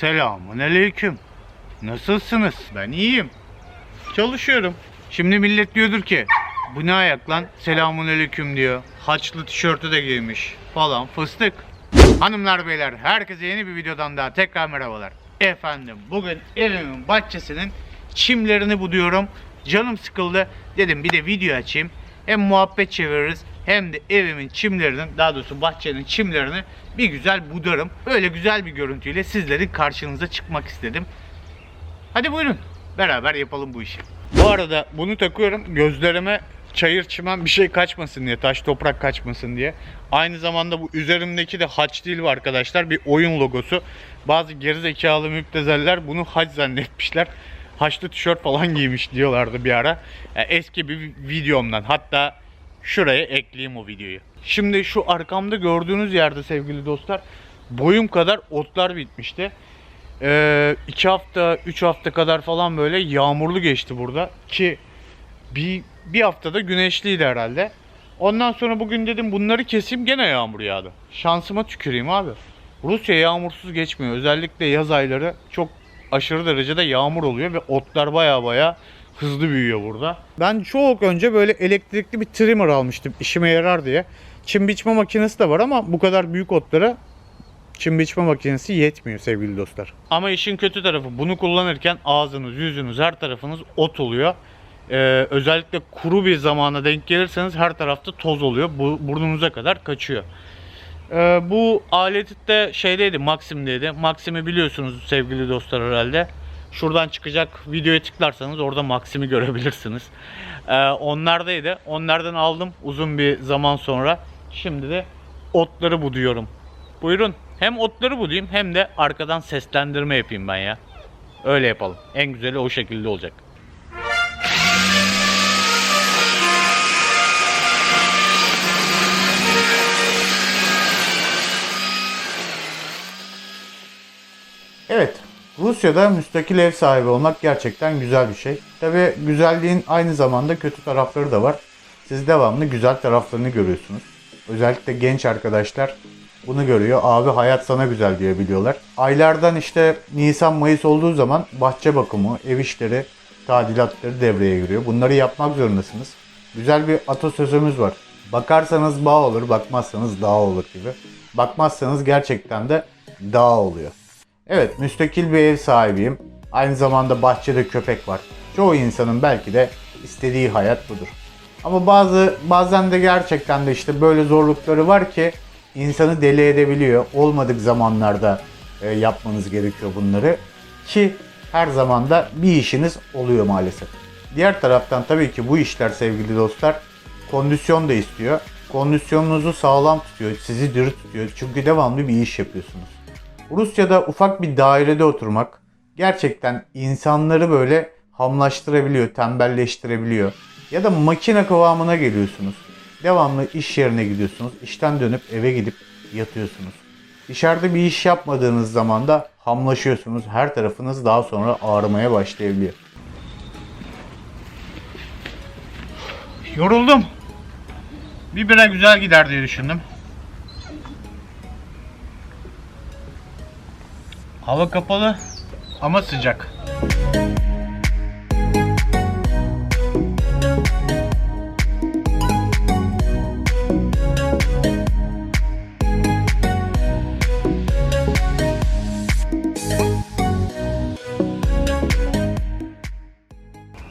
Selamun aleyküm. Nasılsınız? Ben iyiyim. Çalışıyorum. Şimdi millet diyordur ki bu ne ayak lan? Selamun aleyküm diyor. Haçlı tişörtü de giymiş falan fıstık. Hanımlar beyler herkese yeni bir videodan daha tekrar merhabalar. Efendim bugün evimin bahçesinin çimlerini buduyorum. Canım sıkıldı. Dedim bir de video açayım. Hem muhabbet çeviririz hem de evimin çimlerinin daha doğrusu bahçenin çimlerini bir güzel budarım. Öyle güzel bir görüntüyle sizlerin karşınıza çıkmak istedim. Hadi buyurun beraber yapalım bu işi. Bu arada bunu takıyorum gözlerime çayır çimen bir şey kaçmasın diye taş toprak kaçmasın diye. Aynı zamanda bu üzerimdeki de haç değil bu arkadaşlar bir oyun logosu. Bazı gerizekalı müptezeller bunu haç zannetmişler. Haçlı tişört falan giymiş diyorlardı bir ara. Yani eski bir videomdan hatta şuraya ekleyeyim o videoyu. Şimdi şu arkamda gördüğünüz yerde sevgili dostlar boyum kadar otlar bitmişti. Ee, iki hafta, üç hafta kadar falan böyle yağmurlu geçti burada ki bir, bir haftada güneşliydi herhalde. Ondan sonra bugün dedim bunları keseyim gene yağmur yağdı. Şansıma tüküreyim abi. Rusya yağmursuz geçmiyor. Özellikle yaz ayları çok aşırı derecede yağmur oluyor ve otlar baya baya hızlı büyüyor burada. Ben çok önce böyle elektrikli bir trimmer almıştım işime yarar diye. Çim biçme makinesi de var ama bu kadar büyük otlara çim biçme makinesi yetmiyor sevgili dostlar. Ama işin kötü tarafı bunu kullanırken ağzınız, yüzünüz, her tarafınız ot oluyor. Ee, özellikle kuru bir zamana denk gelirseniz her tarafta toz oluyor. Bu burnunuza kadar kaçıyor. Ee, bu alet de şeydeydi, Maxim'deydi. Maxim'i biliyorsunuz sevgili dostlar herhalde. Şuradan çıkacak videoya tıklarsanız orada Maxim'i görebilirsiniz. Ee, onlardaydı. Onlardan aldım uzun bir zaman sonra. Şimdi de otları buduyorum. Buyurun. Hem otları budayım hem de arkadan seslendirme yapayım ben ya. Öyle yapalım. En güzeli o şekilde olacak. Evet, Rusya'da müstakil ev sahibi olmak gerçekten güzel bir şey. Tabi güzelliğin aynı zamanda kötü tarafları da var. Siz devamlı güzel taraflarını görüyorsunuz. Özellikle genç arkadaşlar bunu görüyor. Abi hayat sana güzel diye biliyorlar. Aylardan işte Nisan Mayıs olduğu zaman bahçe bakımı, ev işleri, tadilatları devreye giriyor. Bunları yapmak zorundasınız. Güzel bir atasözümüz var. Bakarsanız bağ olur, bakmazsanız dağ olur gibi. Bakmazsanız gerçekten de dağ oluyor. Evet, müstakil bir ev sahibiyim. Aynı zamanda bahçede köpek var. Çoğu insanın belki de istediği hayat budur. Ama bazı bazen de gerçekten de işte böyle zorlukları var ki insanı deli edebiliyor. Olmadık zamanlarda e, yapmanız gerekiyor bunları ki her zaman da bir işiniz oluyor maalesef. Diğer taraftan tabii ki bu işler sevgili dostlar kondisyon da istiyor. Kondisyonunuzu sağlam tutuyor, sizi diri tutuyor. Çünkü devamlı bir iş yapıyorsunuz. Rusya'da ufak bir dairede oturmak gerçekten insanları böyle hamlaştırabiliyor, tembelleştirebiliyor. Ya da makine kıvamına geliyorsunuz. Devamlı iş yerine gidiyorsunuz. İşten dönüp eve gidip yatıyorsunuz. Dışarıda bir iş yapmadığınız zaman da hamlaşıyorsunuz. Her tarafınız daha sonra ağrımaya başlayabiliyor. Yoruldum. Bir bira güzel gider diye düşündüm. Hava kapalı ama sıcak.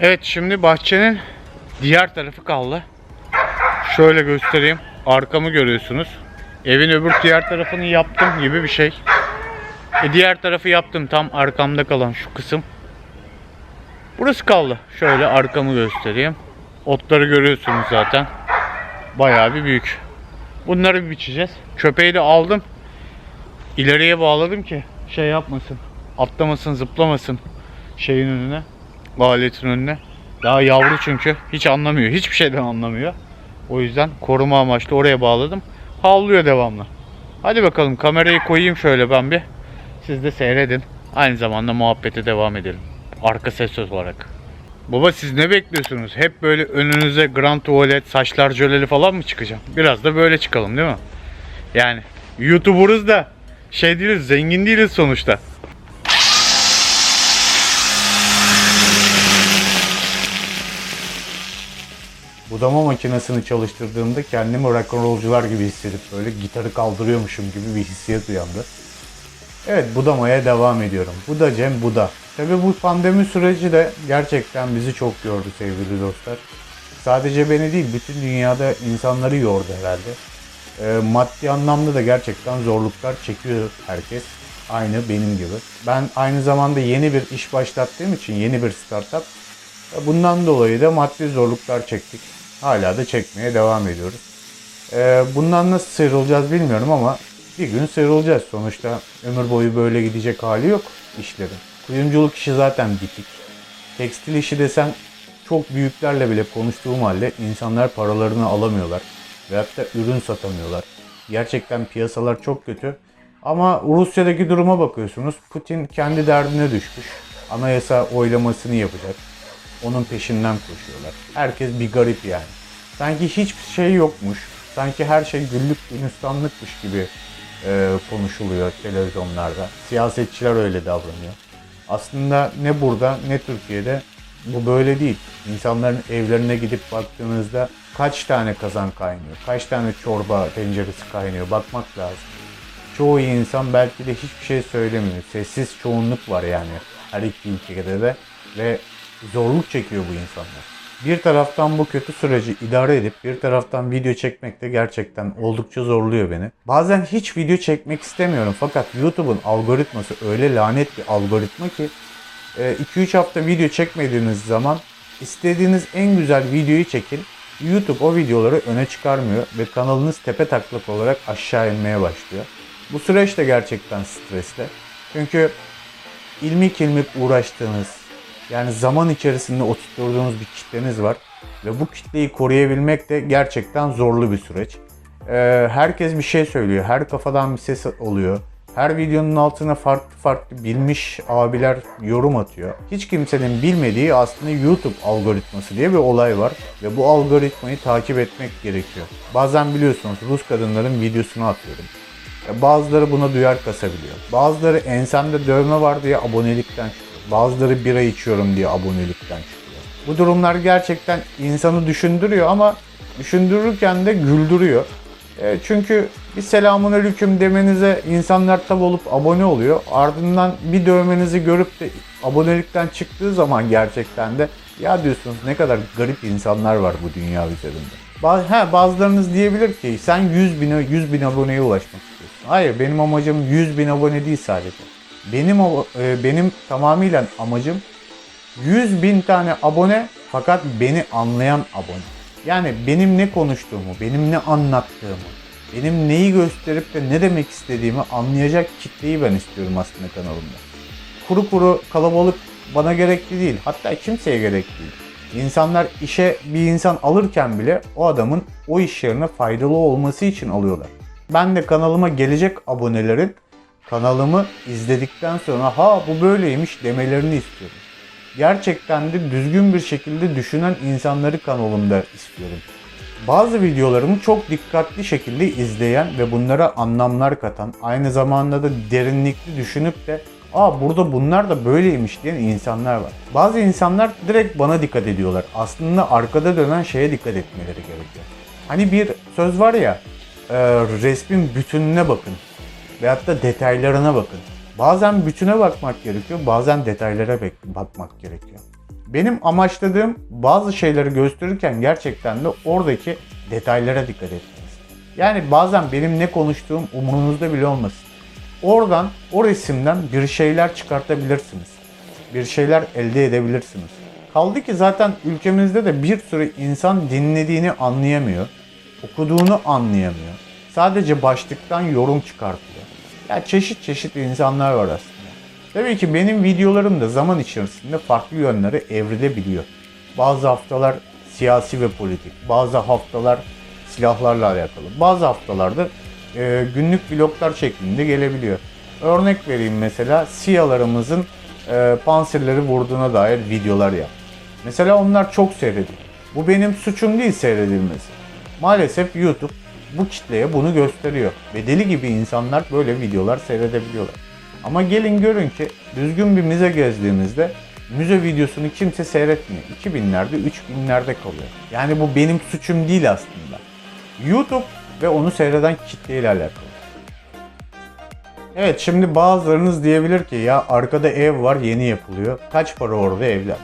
Evet şimdi bahçenin diğer tarafı kaldı. Şöyle göstereyim. Arkamı görüyorsunuz. Evin öbür diğer tarafını yaptım gibi bir şey. E diğer tarafı yaptım tam arkamda kalan şu kısım. Burası kaldı. Şöyle arkamı göstereyim. Otları görüyorsunuz zaten. Bayağı bir büyük. Bunları bir biçeceğiz. Köpeği de aldım. İleriye bağladım ki şey yapmasın. Atlamasın, zıplamasın şeyin önüne. Aletin önüne. Daha yavru çünkü. Hiç anlamıyor. Hiçbir şeyden anlamıyor. O yüzden koruma amaçlı oraya bağladım. Havlıyor devamlı. Hadi bakalım kamerayı koyayım şöyle ben bir. Siz de seyredin. Aynı zamanda muhabbete devam edelim. Arka ses olarak. Baba siz ne bekliyorsunuz? Hep böyle önünüze grand tuvalet, saçlar jöleli falan mı çıkacak? Biraz da böyle çıkalım değil mi? Yani YouTuber'ız da şey değiliz, zengin değiliz sonuçta. Budama makinesini çalıştırdığımda kendimi rock'n'rollcular gibi hissedip böyle gitarı kaldırıyormuşum gibi bir hissiyat uyandı. Evet budamaya devam ediyorum. Bu da Cem bu da. Tabi bu pandemi süreci de gerçekten bizi çok gördü sevgili dostlar. Sadece beni değil bütün dünyada insanları yordu herhalde. Ee, maddi anlamda da gerçekten zorluklar çekiyor herkes. Aynı benim gibi. Ben aynı zamanda yeni bir iş başlattığım için yeni bir startup. e, Bundan dolayı da maddi zorluklar çektik. Hala da çekmeye devam ediyoruz. Ee, bundan nasıl sıyrılacağız bilmiyorum ama bir gün sıyrılacağız. Sonuçta ömür boyu böyle gidecek hali yok işlerin. Kuyumculuk işi zaten bitik. Tekstil işi desen çok büyüklerle bile konuştuğum halde insanlar paralarını alamıyorlar. Veyahut da ürün satamıyorlar. Gerçekten piyasalar çok kötü. Ama Rusya'daki duruma bakıyorsunuz. Putin kendi derdine düşmüş. Anayasa oylamasını yapacak. Onun peşinden koşuyorlar. Herkes bir garip yani. Sanki hiçbir şey yokmuş. Sanki her şey güllük gülistanlıkmış gibi e, konuşuluyor televizyonlarda. Siyasetçiler öyle davranıyor. Aslında ne burada ne Türkiye'de bu böyle değil. İnsanların evlerine gidip baktığınızda kaç tane kazan kaynıyor, kaç tane çorba tenceresi kaynıyor bakmak lazım. Çoğu insan belki de hiçbir şey söylemiyor. Sessiz çoğunluk var yani her iki ülkede de ve zorluk çekiyor bu insanlar. Bir taraftan bu kötü süreci idare edip bir taraftan video çekmek de gerçekten oldukça zorluyor beni. Bazen hiç video çekmek istemiyorum fakat YouTube'un algoritması öyle lanet bir algoritma ki 2-3 hafta video çekmediğiniz zaman istediğiniz en güzel videoyu çekin. YouTube o videoları öne çıkarmıyor ve kanalınız tepe taklak olarak aşağı inmeye başlıyor. Bu süreç de gerçekten stresli. Çünkü ilmik ilmik uğraştığınız, yani zaman içerisinde oturtturduğunuz bir kitleniz var. Ve bu kitleyi koruyabilmek de gerçekten zorlu bir süreç. Ee, herkes bir şey söylüyor. Her kafadan bir ses oluyor. Her videonun altına farklı farklı bilmiş abiler yorum atıyor. Hiç kimsenin bilmediği aslında YouTube algoritması diye bir olay var. Ve bu algoritmayı takip etmek gerekiyor. Bazen biliyorsunuz Rus kadınların videosunu atıyorum. Bazıları buna duyar kasabiliyor. Bazıları ensemde dövme var diye abonelikten. Bazıları bira içiyorum diye abonelikten çıkıyor. Bu durumlar gerçekten insanı düşündürüyor ama düşündürürken de güldürüyor. E, çünkü bir selamun aleyküm demenize insanlar tab olup abone oluyor. Ardından bir dövmenizi görüp de abonelikten çıktığı zaman gerçekten de ya diyorsunuz ne kadar garip insanlar var bu dünya üzerinde. Bazı, he, bazılarınız diyebilir ki sen 100 bin, 100 bin aboneye ulaşmak istiyorsun. Hayır benim amacım 100 bin abone değil sadece. Benim e, benim tamamıyla amacım 100 bin tane abone fakat beni anlayan abone. Yani benim ne konuştuğumu, benim ne anlattığımı, benim neyi gösterip de ne demek istediğimi anlayacak kitleyi ben istiyorum aslında kanalımda. Kuru kuru kalabalık bana gerekli değil. Hatta kimseye gerekli değil. İnsanlar işe bir insan alırken bile o adamın o iş yerine faydalı olması için alıyorlar. Ben de kanalıma gelecek abonelerin kanalımı izledikten sonra ha bu böyleymiş demelerini istiyorum. Gerçekten de düzgün bir şekilde düşünen insanları kanalımda istiyorum. Bazı videolarımı çok dikkatli şekilde izleyen ve bunlara anlamlar katan, aynı zamanda da derinlikli düşünüp de Aa burada bunlar da böyleymiş diyen insanlar var. Bazı insanlar direkt bana dikkat ediyorlar. Aslında arkada dönen şeye dikkat etmeleri gerekiyor. Hani bir söz var ya, e, resmin bütününe bakın. Veyahut da detaylarına bakın. Bazen bütüne bakmak gerekiyor, bazen detaylara bakmak gerekiyor. Benim amaçladığım bazı şeyleri gösterirken gerçekten de oradaki detaylara dikkat etmeniz. Yani bazen benim ne konuştuğum umurunuzda bile olmasın. Oradan, o resimden bir şeyler çıkartabilirsiniz. Bir şeyler elde edebilirsiniz. Kaldı ki zaten ülkemizde de bir sürü insan dinlediğini anlayamıyor, okuduğunu anlayamıyor. Sadece başlıktan yorum çıkartıyor. Ya çeşit çeşit insanlar var aslında. Tabii ki benim videolarım da zaman içerisinde farklı yönlere evrilebiliyor. Bazı haftalar siyasi ve politik, bazı haftalar silahlarla alakalı, bazı haftalarda e, günlük vloglar şeklinde gelebiliyor. Örnek vereyim mesela SİHA'larımızın e, panserleri vurduğuna dair videolar yap. Mesela onlar çok seyrediliyor. Bu benim suçum değil seyredilmesi. Maalesef YouTube bu kitleye bunu gösteriyor. Ve deli gibi insanlar böyle videolar seyredebiliyorlar. Ama gelin görün ki düzgün bir müze gezdiğinizde müze videosunu kimse seyretmiyor. 2000'lerde 3000'lerde kalıyor. Yani bu benim suçum değil aslında. YouTube ve onu seyreden kitleyle alakalı. Evet şimdi bazılarınız diyebilir ki ya arkada ev var yeni yapılıyor. Kaç para orada evler?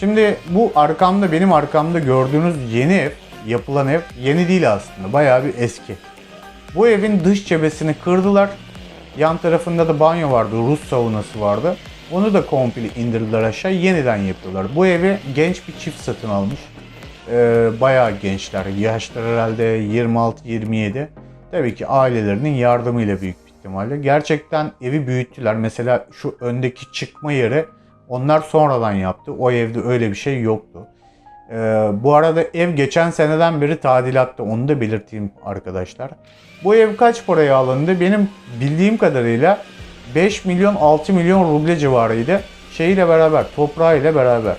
Şimdi bu arkamda benim arkamda gördüğünüz yeni ev, yapılan ev yeni değil aslında. Bayağı bir eski. Bu evin dış cephesini kırdılar. Yan tarafında da banyo vardı, Rus saunası vardı. Onu da komple indirdiler aşağı, yeniden yapıyorlar. Bu evi genç bir çift satın almış. Ee, bayağı gençler, yaşları herhalde 26-27. Tabii ki ailelerinin yardımıyla büyük bir ihtimalle. Gerçekten evi büyüttüler. Mesela şu öndeki çıkma yeri onlar sonradan yaptı. O evde öyle bir şey yoktu. Ee, bu arada ev geçen seneden beri tadilatta onu da belirteyim arkadaşlar. Bu ev kaç paraya alındı? Benim bildiğim kadarıyla 5 milyon 6 milyon ruble civarıydı. Şeyiyle beraber, toprağıyla beraber.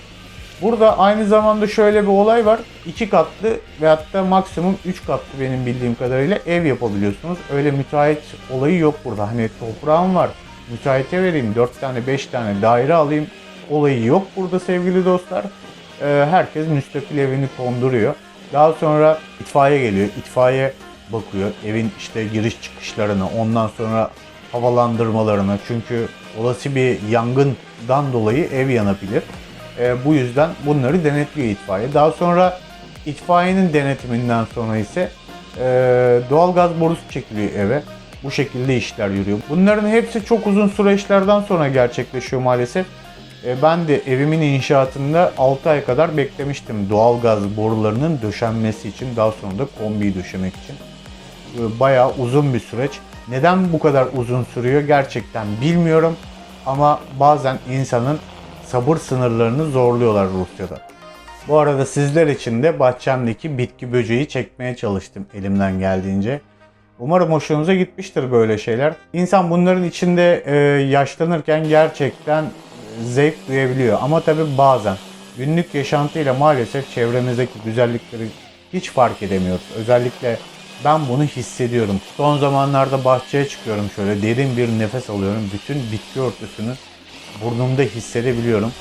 Burada aynı zamanda şöyle bir olay var. 2 katlı ve hatta maksimum 3 katlı benim bildiğim kadarıyla ev yapabiliyorsunuz. Öyle müteahhit olayı yok burada. Hani toprağım var, müteahhite vereyim 4 tane 5 tane daire alayım olayı yok burada sevgili dostlar. Ee, herkes müstakil evini konduruyor. Daha sonra itfaiye geliyor. İtfaiye bakıyor evin işte giriş çıkışlarına, ondan sonra havalandırmalarına. Çünkü olası bir yangından dolayı ev yanabilir. Ee, bu yüzden bunları denetliyor itfaiye. Daha sonra itfaiyenin denetiminden sonra ise e, doğalgaz borusu çekiliyor eve. Bu şekilde işler yürüyor. Bunların hepsi çok uzun süreçlerden sonra gerçekleşiyor maalesef. E, Ben de evimin inşaatında 6 ay kadar beklemiştim doğalgaz borularının döşenmesi için daha sonra da kombiyi döşemek için. E, Bayağı uzun bir süreç. Neden bu kadar uzun sürüyor gerçekten bilmiyorum ama bazen insanın sabır sınırlarını zorluyorlar Rusya'da. Bu arada sizler için de bahçemdeki bitki böceği çekmeye çalıştım elimden geldiğince. Umarım hoşunuza gitmiştir böyle şeyler. İnsan bunların içinde e, yaşlanırken gerçekten zevk duyabiliyor. Ama tabii bazen günlük yaşantıyla maalesef çevremizdeki güzellikleri hiç fark edemiyoruz. Özellikle ben bunu hissediyorum. Son zamanlarda bahçeye çıkıyorum şöyle derin bir nefes alıyorum. Bütün bitki örtüsünü burnumda hissedebiliyorum.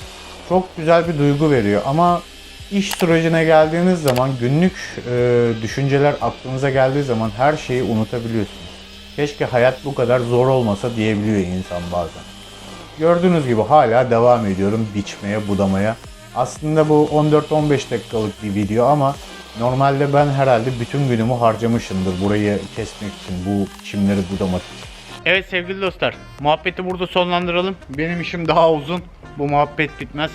Çok güzel bir duygu veriyor ama iş sürecine geldiğiniz zaman günlük e, düşünceler aklınıza geldiği zaman her şeyi unutabiliyorsunuz. Keşke hayat bu kadar zor olmasa diyebiliyor insan bazen. Gördüğünüz gibi hala devam ediyorum biçmeye, budamaya. Aslında bu 14-15 dakikalık bir video ama normalde ben herhalde bütün günümü harcamışımdır burayı kesmek için, bu çimleri budamak için. Evet sevgili dostlar, muhabbeti burada sonlandıralım. Benim işim daha uzun. Bu muhabbet bitmez.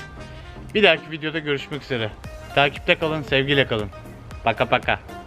Bir dahaki videoda görüşmek üzere. Takipte kalın, sevgiyle kalın. Paka paka.